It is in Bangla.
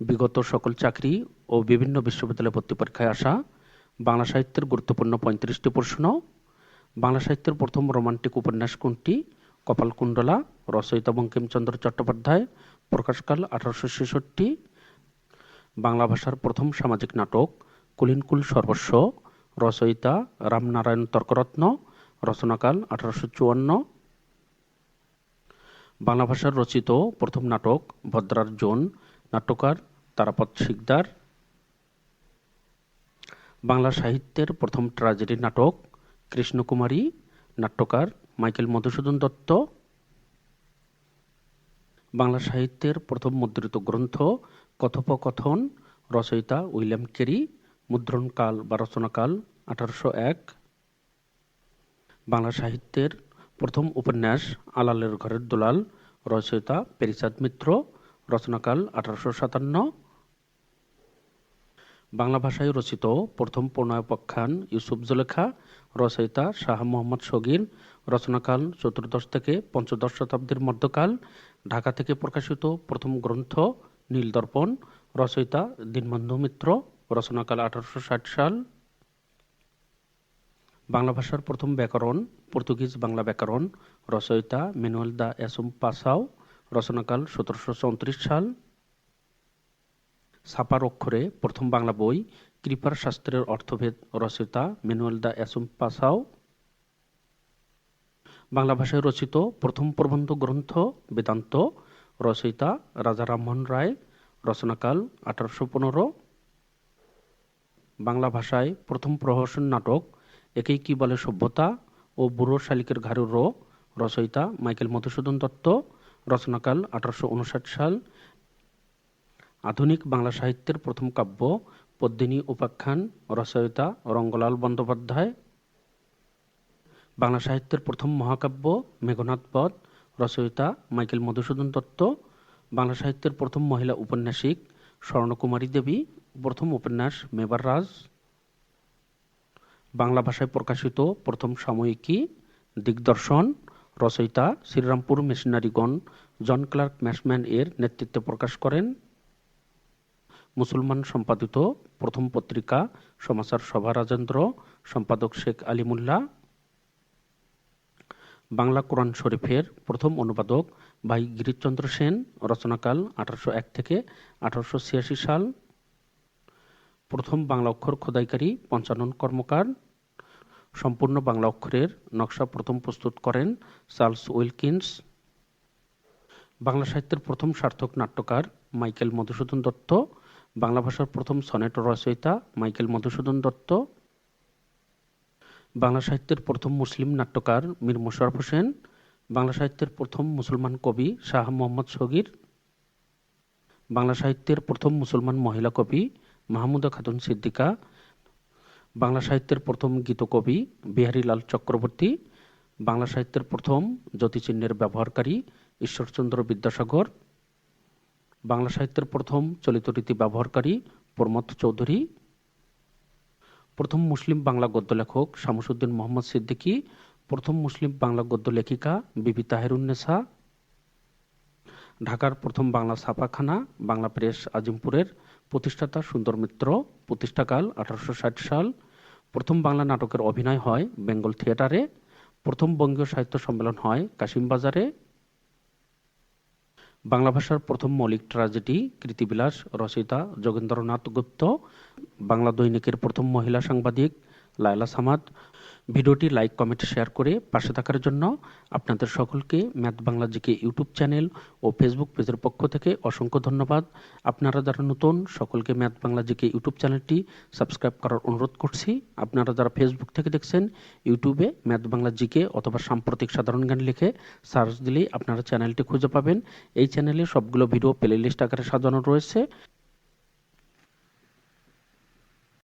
বিগত সকল চাকরি ও বিভিন্ন বিশ্ববিদ্যালয় ভর্তি পরীক্ষায় আসা, বাংলা সাহিত্যের গুরুত্বপূর্ণ পঁয়ত্রিশটি প্রশ্ন, বাংলা সাহিত্যের প্রথম রোমান্টিক উপন্যাস কোনটি? কপালকুণ্ডলা, রচয়িতা বঙ্কিমচন্দ্র চট্টোপাধ্যায়, প্রকাশকাল আঠারোশো ছেষট্টি, বাংলা ভাষার প্রথম সামাজিক নাটক, কুলিনকুল সর্বস্ব, রচয়িতা রামনারায়ণ তর্করত্ন, রচনাকাল আঠারোশো চুয়ান্ন। বাংলা ভাষার রচিত প্রথম নাটক, ভদ্রার জোন নাট্যকার তারাপদ শিকদার। বাংলা সাহিত্যের প্রথম ট্র্যাজেডি নাটক কৃষ্ণকুমারী, নাট্যকার মাইকেল মধুসূদন দত্ত। বাংলা সাহিত্যের প্রথম মুদ্রিত গ্রন্থ কথোপকথন রচয়িতা উইলিয়াম কেরি মুদ্রণকাল বা রচনাকাল আঠারোশো এক। বাংলা সাহিত্যের প্রথম উপন্যাস আলালের ঘরের দুলাল রচয়িতা পেরিচাঁদ মিত্র। রচনাকাল আঠারোশো সাতান্ন। বাংলা ভাষায় রচিত প্রথম প্রণয়োপাখ্যান ইউসুফ জুলেখা, রচয়িতা শাহ মোহাম্মদ সগির রচনাকাল চতুর্দশ থেকে পঞ্চদশ শতাব্দীর মধ্যকাল, ঢাকা থেকে প্রকাশিত প্রথম গ্রন্থ নীলদর্পণ, রচয়িতা দীনবন্ধু মিত্র, রচনাকাল আঠারোশো ষাট সাল। বাংলা ভাষার প্রথম ব্যাকরণ পর্তুগিজ বাংলা ব্যাকরণ, রচয়িতা ম্যানুয়েল দা এসম পাসাও রচনাকাল সতেরোশো চৌত্রিশ সাল। ছাপার অক্ষরে প্রথম বাংলা বই, কৃপার শাস্ত্রের অর্থভেদ রচয়িতা ম্যানুয়েল দা এসুম পাসাও। বাংলা ভাষায় রচিত প্রথম প্রবন্ধ গ্রন্থ, বেদান্ত, রচয়িতা রাজা রামমোহন রায়, রচনাকাল আঠারোশো পনেরো। বাংলা ভাষায় প্রথম প্রহসন নাটক, একেই কি বলে সভ্যতা ও বুড়ো শালিকের ঘাড়ুর রচয়িতা মাইকেল মধুসূদন দত্ত। রচনাকাল আঠারোশো উনষাট সাল। আধুনিক বাংলা সাহিত্যের প্রথম কাব্য পদ্মিনী উপাখ্যান রচয়িতা রঙ্গলাল বন্দ্যোপাধ্যায়। বাংলা সাহিত্যের প্রথম মহাকাব্য মেঘনাথ বধ রচয়িতা মাইকেল মধুসূদন দত্ত। বাংলা সাহিত্যের প্রথম মহিলা উপন্যাসিক স্বর্ণকুমারী দেবী। প্রথম উপন্যাস মেবার রাজ। বাংলা ভাষায় প্রকাশিত প্রথম সাময়িকী দিগদর্শন রচয়িতা শ্রীরামপুর মেশিনারিগণ জন ক্লার্ক ম্যাশম্যান এর নেতৃত্বে প্রকাশ করেন। মুসলমান সম্পাদিত প্রথম পত্রিকা সমাচার সভা রাজেন্দ্র, সম্পাদক শেখ আলিমুল্লাহ। বাংলা কোরআন শরীফের প্রথম অনুবাদক ভাই গিরিশচন্দ্র সেন, রচনাকাল আঠারোশো এক থেকে আঠারোশো ছিয়াশি সাল। প্রথম বাংলা অক্ষর খোদাইকারী পঞ্চানন কর্মকার। সম্পূর্ণ বাংলা অক্ষরের নকশা প্রথম প্রস্তুত করেন চার্লস উইলকিন্স। বাংলা সাহিত্যের প্রথম সার্থক নাট্যকার মাইকেল মধুসূদন দত্ত। বাংলা ভাষার প্রথম সনেট রচয়িতা মাইকেল মধুসূদন দত্ত। বাংলা সাহিত্যের প্রথম মুসলিম নাট্যকার মীর মোশারফ হোসেন। বাংলা সাহিত্যের প্রথম মুসলমান কবি শাহ মোহাম্মদ সগির বাংলা সাহিত্যের প্রথম মুসলমান মহিলা কবি মাহমুদা খাতুন সিদ্দিকা। বাংলা সাহিত্যের প্রথম গীতকবি বিহারীলাল চক্রবর্তী, বাংলা সাহিত্যের প্রথম জ্যোতিচিহ্নের ব্যবহারকারী ঈশ্বরচন্দ্র বিদ্যাসাগর, বাংলা সাহিত্যের প্রথম চলিত রীতি ব্যবহারকারী প্রমথ চৌধুরী, প্রথম মুসলিম বাংলা গদ্য লেখক শামসুদ্দিন মোহাম্মদ সিদ্দিকী, প্রথম মুসলিম বাংলা গদ্য লেখিকা বিবি তাহেরুন্নেসা ঢাকার প্রথম বাংলা ছাপাখানা বাংলা প্রেস আজিমপুরের প্রতিষ্ঠাতা সুন্দর মিত্র, প্রতিষ্ঠাকাল আঠারোশো ষাট সাল প্রথম বাংলা নাটকের অভিনয় হয় বেঙ্গল থিয়েটারে, প্রথম বঙ্গীয় সাহিত্য সম্মেলন হয় কাশিমবাজারে বাংলা ভাষার প্রথম মৌলিক ট্র্যাজেডি কৃতিবিলাস, রচিতা যোগেন্দ্রনাথ গুপ্ত, বাংলা দৈনিকের প্রথম মহিলা সাংবাদিক লায়লা সামাদ। ভিডিওটি লাইক, কমেন্ট, শেয়ার করে পাশে থাকার জন্য আপনাদের সকলকে math Bangla GK YouTube channel ও ফেসবুক পেজের পক্ষ থেকে অসংখ্য ধন্যবাদ। আপনারা যারা নতুন, সকলকে ম্যাথ বাংলা জিকে ইউটিউব চ্যানেলটি সাবস্ক্রাইব করার অনুরোধ করছি। আপনারা যারা ফেসবুক থেকে দেখছেন, ইউটিউবে ম্যাথ বাংলা জিকে অথবা সাম্প্রতিক সাধারণ জ্ঞান লিখে সার্চ দিলেই আপনারা চ্যানেলটি খুঁজে পাবেন। এই চ্যানেলে সবগুলো ভিডিও প্লে লিস্ট আকারে সাজানো রয়েছে।